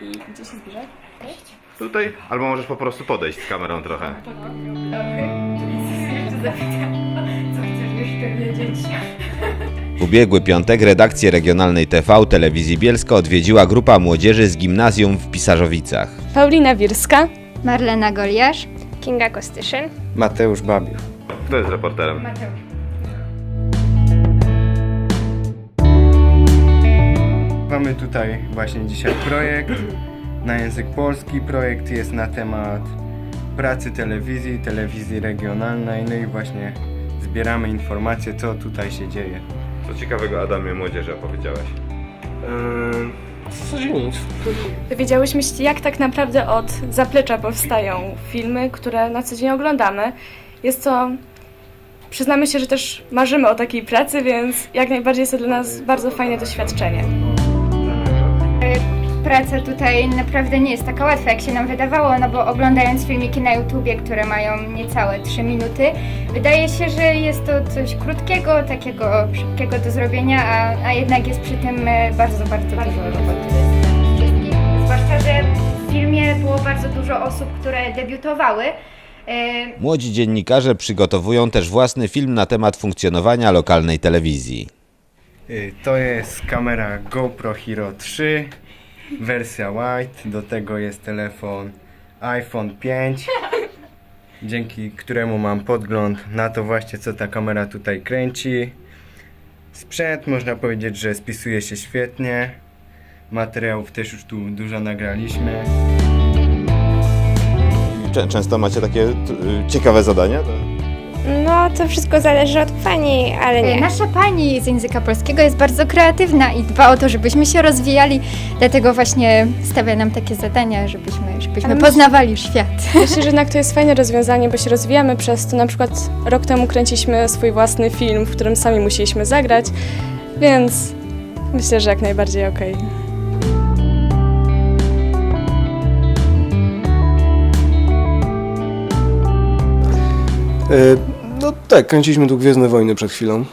I gdzie się zbliżać? Tutaj? Albo możesz po prostu podejść z kamerą trochę. Co chcesz jeszcze wiedzieć? W ubiegły piątek redakcję regionalnej TV telewizji Bielska odwiedziła grupa młodzieży z gimnazjum w Pisarzowicach. Paulina Wirska. Marlena Goliarz. Kinga Kostyszyn. Mateusz Babiusz. Kto jest reporterem? Mamy tutaj właśnie dzisiaj projekt na język polski. Projekt jest na temat pracy telewizji, telewizji regionalnej. No i właśnie zbieramy informacje, co tutaj się dzieje. Co ciekawego Adamie młodzieży opowiedziałeś? W zasadzie nic. Dowiedziałyśmy się, jak tak naprawdę od zaplecza powstają filmy, które na co dzień oglądamy. Jest to, przyznamy się, że też marzymy o takiej pracy, więc jak najbardziej jest to dla nas bardzo fajne doświadczenie. Praca tutaj naprawdę nie jest taka łatwa, jak się nam wydawało, no bo oglądając filmiki na YouTubie, które mają niecałe 3 minuty, wydaje się, że jest to coś krótkiego, takiego szybkiego do zrobienia, a, a jednak jest przy tym e, bardzo, bardzo dużo roboty. Zwłaszcza, że w filmie było bardzo dużo osób, które debiutowały. E, Młodzi dziennikarze przygotowują też własny film na temat funkcjonowania lokalnej telewizji. Y, To jest kamera GoPro Hero 3, wersja white. Do tego jest telefon iPhone 5, dzięki któremu mam podgląd na to właśnie, co ta kamera tutaj kręci. Sprzęt można powiedzieć, że spisuje się świetnie. Materiałów też już tu dużo nagraliśmy. Często macie takie ciekawe zadania? No, to wszystko zależy od pani, ale nie. Nasza pani z języka polskiego jest bardzo kreatywna i dba o to, żebyśmy się rozwijali, dlatego właśnie stawia nam takie zadania, żebyśmy, żebyśmy Ale myślę- poznawali świat. Myślę, że jednak to jest fajne rozwiązanie, bo się rozwijamy przez to. Na przykład rok temu kręciliśmy swój własny film, w którym sami musieliśmy zagrać, więc myślę, że jak najbardziej okej. E, no tak, kręciliśmy tu Gwiezdne Wojny przed chwilą.